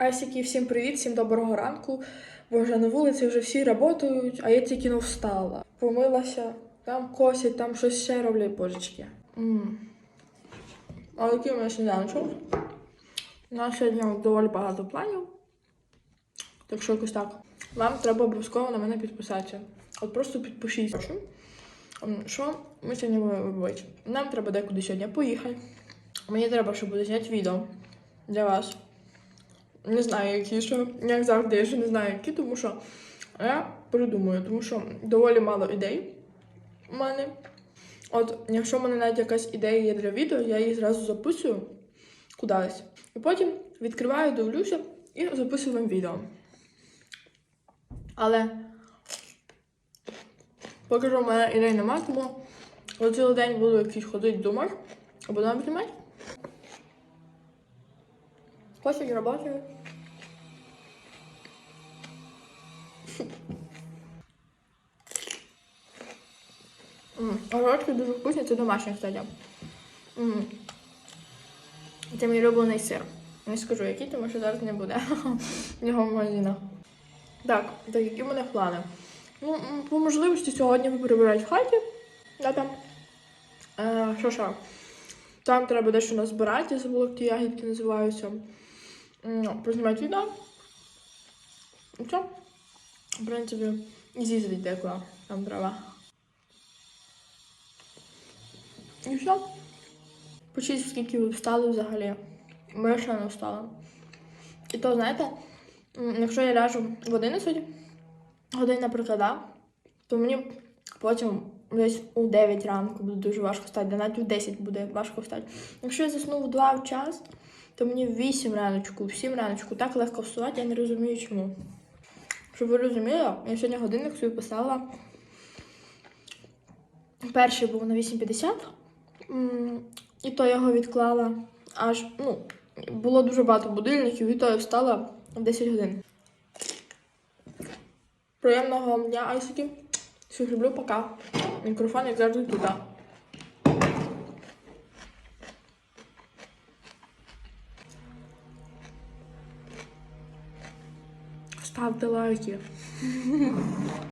Асіки, всім привіт, всім доброго ранку. Бо вже на вулиці вже всі працюють, а я тільки но встала. Помилася, там косять, там щось ще роблять божечки. А який у мене сніданочок? У нас сьогодні доволі багато планів. Так що якось так. Вам треба обов'язково на мене підписатися. От просто підпишіться. Що ми сьогодні будемо робити? Нам треба декуди сьогодні поїхати. Мені треба, щоб буде зняти відео для вас. Не знаю, які що, як завжди, я ще не знаю, які, тому що я придумаю, тому що доволі мало ідей у мене. От, якщо в мене навіть якась ідея є для відео, я її зразу записую кудись. І потім відкриваю, дивлюся і записую вам відео. Але поки що в мене ідей немає, тому цілий день буду якийсь ходити думати, або нам знімати. Косять работаю. Огородки дуже вкусні, це домашні, кстати. Це мій улюблений сир. Не скажу, який, тому що зараз не буде його в магазинах. Так, так, які в мене плани? Ну, по можливості сьогодні прибирати в хаті. Да, там. Е, що що? Там треба дещо назбирати, забула, як ті ягідки називаються. М, Познімати відео. І все. В принципі, і з'їздити декуди там треба. І все. Почіть, скільки ви встали взагалі. Я ще не встала. І то, знаєте, якщо я ляжу в 11 годин, наприклад, то мені потім десь у 9 ранку буде дуже важко встати, навіть у 10 буде важко встати. Якщо я засну в 2 в час, то мені в 8 раночку, в 7 раночку так легко вставати, я не розумію чому. Щоб ви розуміли, я сьогодні годинник собі поставила. Перший був на 8.50, і то я його відклала аж, ну, було дуже багато будильників, і то я встала в 10 годин. Приємного вам дня, Айсики. Всіх люблю, пока. Мікрофон, як завжди, туди. Ставте лайки.